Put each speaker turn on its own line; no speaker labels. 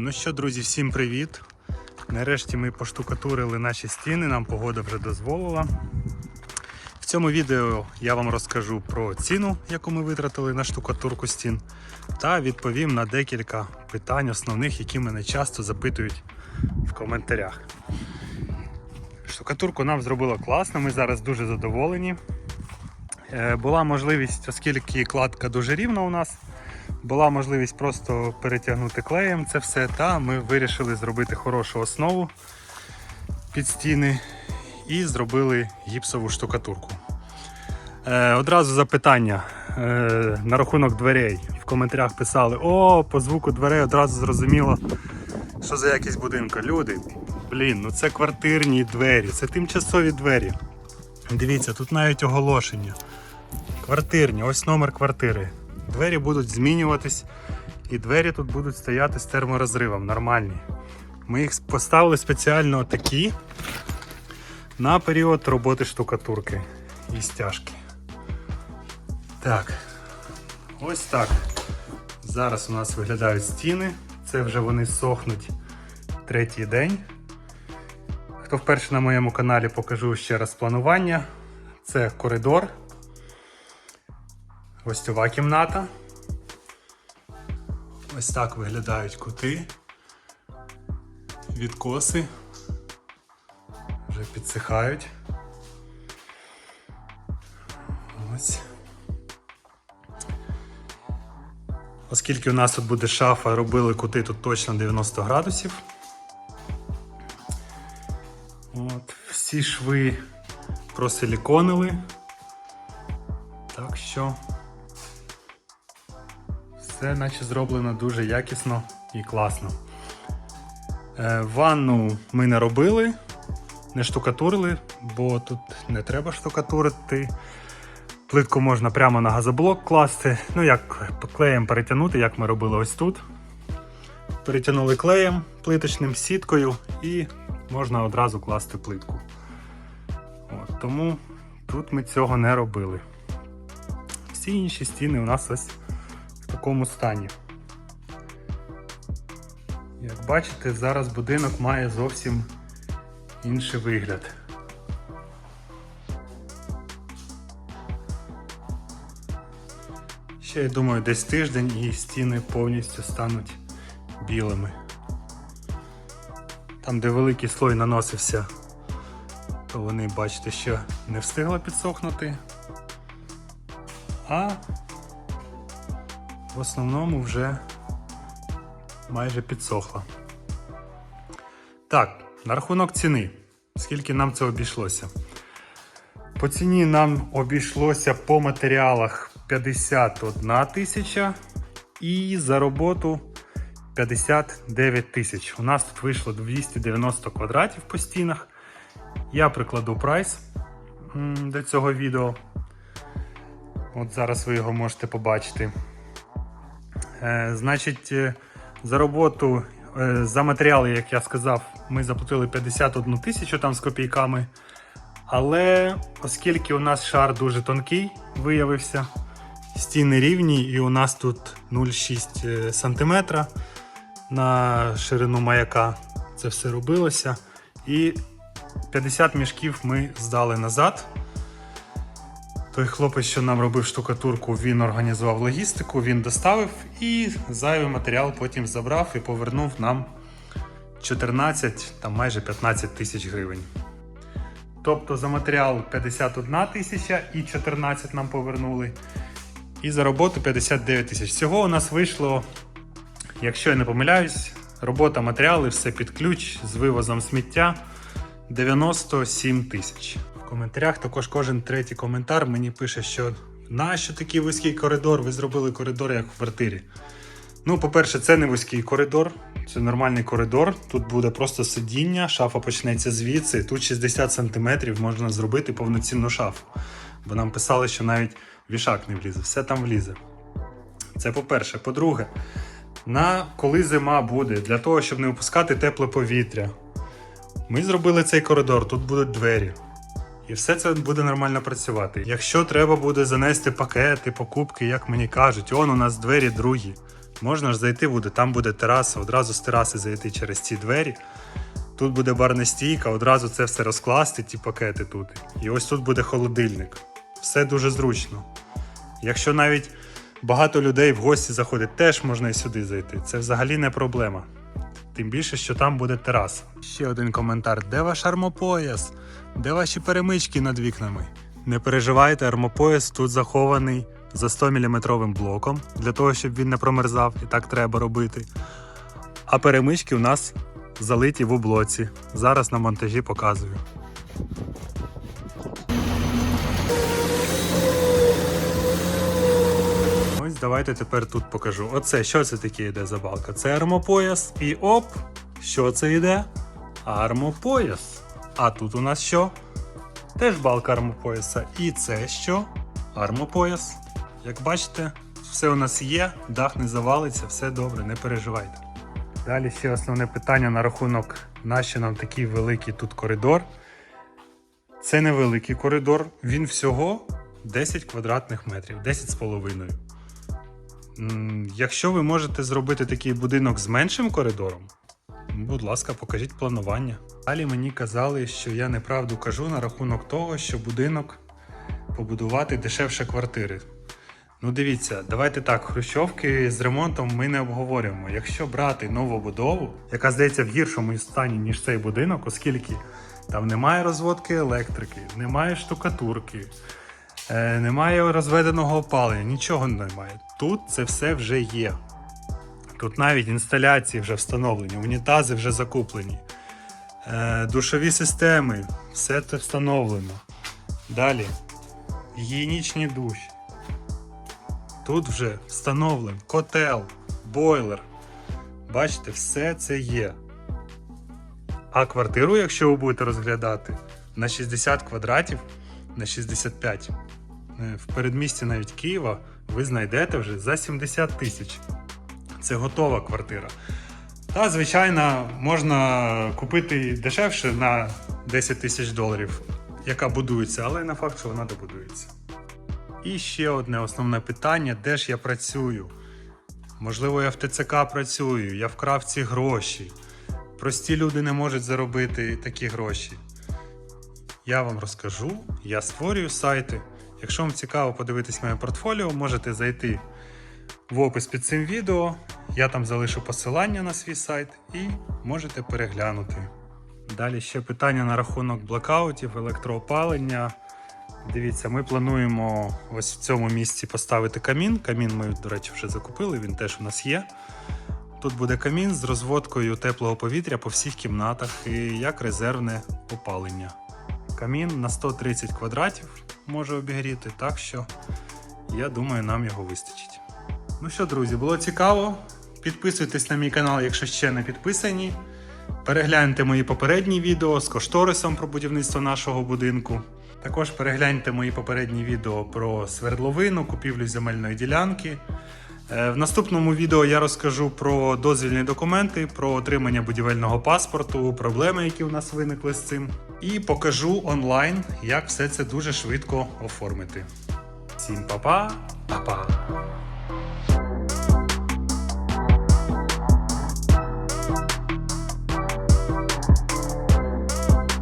Ну що, друзі, всім привіт! Нарешті ми поштукатурили наші стіни, нам погода вже дозволила. В цьому відео я вам розкажу про ціну, яку ми витратили на штукатурку стін, та відповім на декілька питань основних, які мене часто запитують в коментарях. Штукатурку нам зробило класно, ми зараз дуже задоволені. Е, Була можливість, оскільки кладка дуже рівна у нас, була можливість просто перетягнути клеєм це все, та ми вирішили зробити хорошу основу під стіни і зробили гіпсову штукатурку. Е, одразу запитання е, на рахунок дверей. В коментарях писали: О, по звуку дверей одразу зрозуміло, що за якість будинку. Люди, блін, ну це квартирні двері, це тимчасові двері. Дивіться, тут навіть оголошення. Квартирні, ось номер квартири. Двері будуть змінюватись, і двері тут будуть стояти з терморозривом, нормальні. Ми їх поставили спеціально такі на період роботи штукатурки і стяжки. Так, ось так. Зараз у нас виглядають стіни. Це вже вони сохнуть третій день. Хто вперше на моєму каналі покажу ще раз планування. Це коридор, гостьова кімната. Ось так виглядають кути, відкоси. Вже підсихають. Ось. Оскільки у нас тут буде шафа, робили кути тут точно 90 градусів. От, всі шви просиліконили. Так що все наче зроблено дуже якісно і класно. Е, ванну ми не робили, не штукатурили, бо тут не треба штукатурити. Плитку можна прямо на газоблок класти. Ну як клеєм перетягнути, як ми робили ось тут. Перетягнули клеєм плиточним сіткою і можна одразу класти плитку. От, тому тут ми цього не робили. Всі інші стіни у нас ось такому стані. Як бачите, зараз будинок має зовсім інший вигляд. Ще я думаю, десь тиждень і стіни повністю стануть білими. Там, де великий слой наносився, то вони, бачите, ще не встигли підсохнути. А в основному вже майже підсохла. Так, на рахунок ціни. Скільки нам це обійшлося? По ціні нам обійшлося по матеріалах 51 тисяча і за роботу 59 тисяч. У нас тут вийшло 290 квадратів по стінах. Я прикладу прайс до цього відео. От зараз ви його можете побачити. Е, значить, е, за роботу, е, за матеріали, як я сказав, ми заплатили 51 тисячу там з копійками. Але оскільки у нас шар дуже тонкий виявився, стіни рівні, і у нас тут 0,6 см на ширину маяка це все робилося. І 50 мішків ми здали назад. Той хлопець, що нам робив штукатурку, він організував логістику, він доставив і зайвий матеріал потім забрав і повернув нам 14, там майже 15 тисяч гривень. Тобто за матеріал 51 тисяча і 14 нам повернули. І за роботу 59 тисяч. Всього у нас вийшло, якщо я не помиляюсь, робота матеріали, все під ключ з вивозом сміття 97 тисяч. В коментарях також кожен третій коментар мені пише, що нащо такий вузький коридор? Ви зробили коридор як в квартирі. Ну, по-перше, це не вузький коридор, це нормальний коридор. Тут буде просто сидіння, шафа почнеться звідси. Тут 60 см можна зробити повноцінну шафу. Бо нам писали, що навіть вішак не влізе, все там влізе. Це по-перше. По-друге, на коли зима буде, для того, щоб не випускати тепле повітря, ми зробили цей коридор, тут будуть двері. І все це буде нормально працювати. Якщо треба буде занести пакети, покупки, як мені кажуть, он у нас двері другі. Можна ж зайти буде, там буде тераса, одразу з тераси зайти через ці двері. Тут буде барна стійка, одразу це все розкласти, ті пакети тут. І ось тут буде холодильник. Все дуже зручно. Якщо навіть багато людей в гості заходить, теж можна і сюди зайти. Це взагалі не проблема. Тим більше, що там буде тераса. Ще один коментар: де ваш армопояс? Де ваші перемички над вікнами? Не переживайте, армопояс тут захований за 100 мм блоком для того, щоб він не промерзав, і так треба робити. А перемички у нас залиті в облоці. Зараз на монтажі показую. Давайте тепер тут покажу. Оце що це таке йде за балка? Це армопояс. І оп! Що це йде? Армопояс. А тут у нас що? Теж балка армопояса. І це що? Армопояс. Як бачите, все у нас є, дах не завалиться, все добре, не переживайте. Далі ще основне питання на рахунок, нащо нам такий великий тут коридор. Це невеликий коридор, він всього 10 квадратних метрів, 10 з половиною. Якщо ви можете зробити такий будинок з меншим коридором, будь ласка, покажіть планування. Далі мені казали, що я неправду кажу на рахунок того, що будинок побудувати дешевше квартири. Ну дивіться, давайте так, хрущовки з ремонтом ми не обговорюємо. Якщо брати нову будову, яка здається в гіршому стані, ніж цей будинок, оскільки там немає розводки електрики, немає штукатурки, е, немає розведеного опалення, нічого немає. Тут це все вже є. Тут навіть інсталяції вже встановлені, унітази вже закуплені, е, душові системи, все це встановлено. Далі гігієнічні душі. Тут вже встановлен котел, бойлер. Бачите, все це є. А квартиру, якщо ви будете розглядати, на 60 квадратів, на 65, е, в передмісті навіть Києва, ви знайдете вже за 70 тисяч. Це готова квартира. Та, звичайно, можна купити дешевше на 10 тисяч доларів, яка будується, але не факт, що вона добудується. І ще одне основне питання: де ж я працюю? Можливо, я в ТЦК працюю, я вкрав ці гроші. Прості люди не можуть заробити такі гроші. Я вам розкажу, я створюю сайти. Якщо вам цікаво подивитись моє портфоліо, можете зайти в опис під цим відео. Я там залишу посилання на свій сайт і можете переглянути. Далі ще питання на рахунок блокаутів, електроопалення. Дивіться, ми плануємо ось в цьому місці поставити камін. Камін ми, до речі, вже закупили, він теж у нас є. Тут буде камін з розводкою теплого повітря по всіх кімнатах і як резервне опалення. Камін на 130 квадратів може обігріти, так що я думаю, нам його вистачить. Ну що, друзі, було цікаво. Підписуйтесь на мій канал, якщо ще не підписані. Перегляньте мої попередні відео з кошторисом про будівництво нашого будинку. Також перегляньте мої попередні відео про свердловину, купівлю земельної ділянки. Е, В наступному відео я розкажу про дозвільні документи, про отримання будівельного паспорту, проблеми, які у нас виникли з цим. І покажу онлайн, як все це дуже швидко оформити. Всім па-па, па-па!